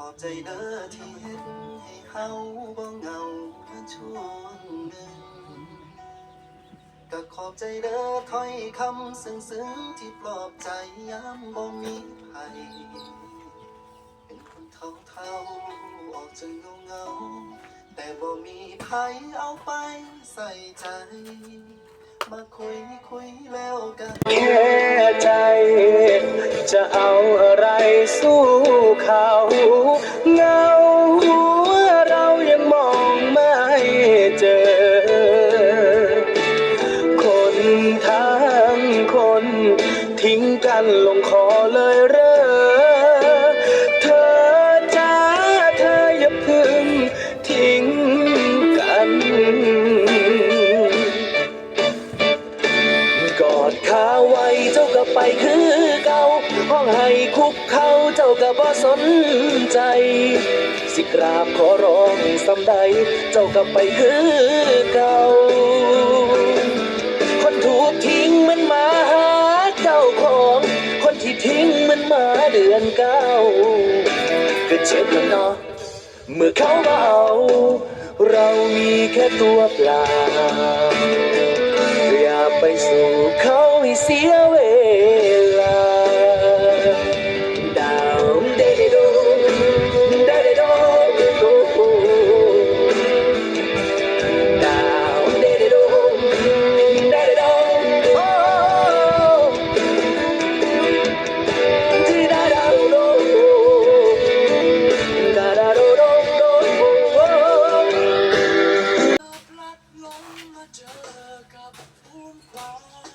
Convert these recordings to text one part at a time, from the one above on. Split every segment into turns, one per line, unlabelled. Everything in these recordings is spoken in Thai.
ขอบใจเด้อที่เฮ็ดให้เฮาบ่เหงามาช่วงหนึ่งก็ขอบใจเด้อถ้อยคำซึ้งๆที่ปลอบใจยามบ่มีภัยเป็นคนเท่าๆออกจากเงาเงาแต่บ่มีภัยเอาไปใส่ใจ มาคุยคุยแล้วกัน
แค่ใจ จะเอาอะไรสู้เขาเงา ไปคือเก่าห้องให้คุกเขาเจ้าก็บ่สนใจ สิกราบขอร้องสำใด เจ้าก็ไปคือเก่าคนถูกทิ้งมันมาหาเจ้าของ คนที่ทิ้งมันมาเดือนเก้าก็เจ็บแล้วเนาะเมื่อเขามาเอา เรามีแค่ตัวเปล่าอย่าไปสู่เขาให้เสียเวล เจ
อกับภูมิควาย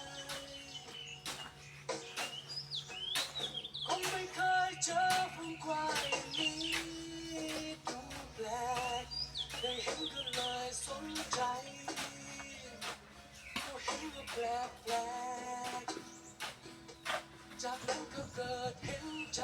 คงไม่เคยเจอภูมิควายนี้ดูแปลกได้เห็นก็เลยสนใจก็เห็นก็แปลกแปลกจากนั้นก็เกิดเห็นใจ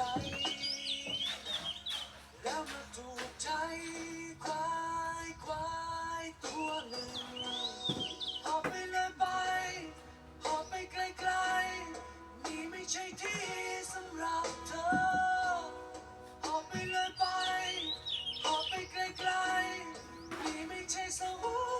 ใช่ที่สำหรับเธอหอบไปเลยไปหอบไปไกลๆนี่ไม่ใช่สวรรค์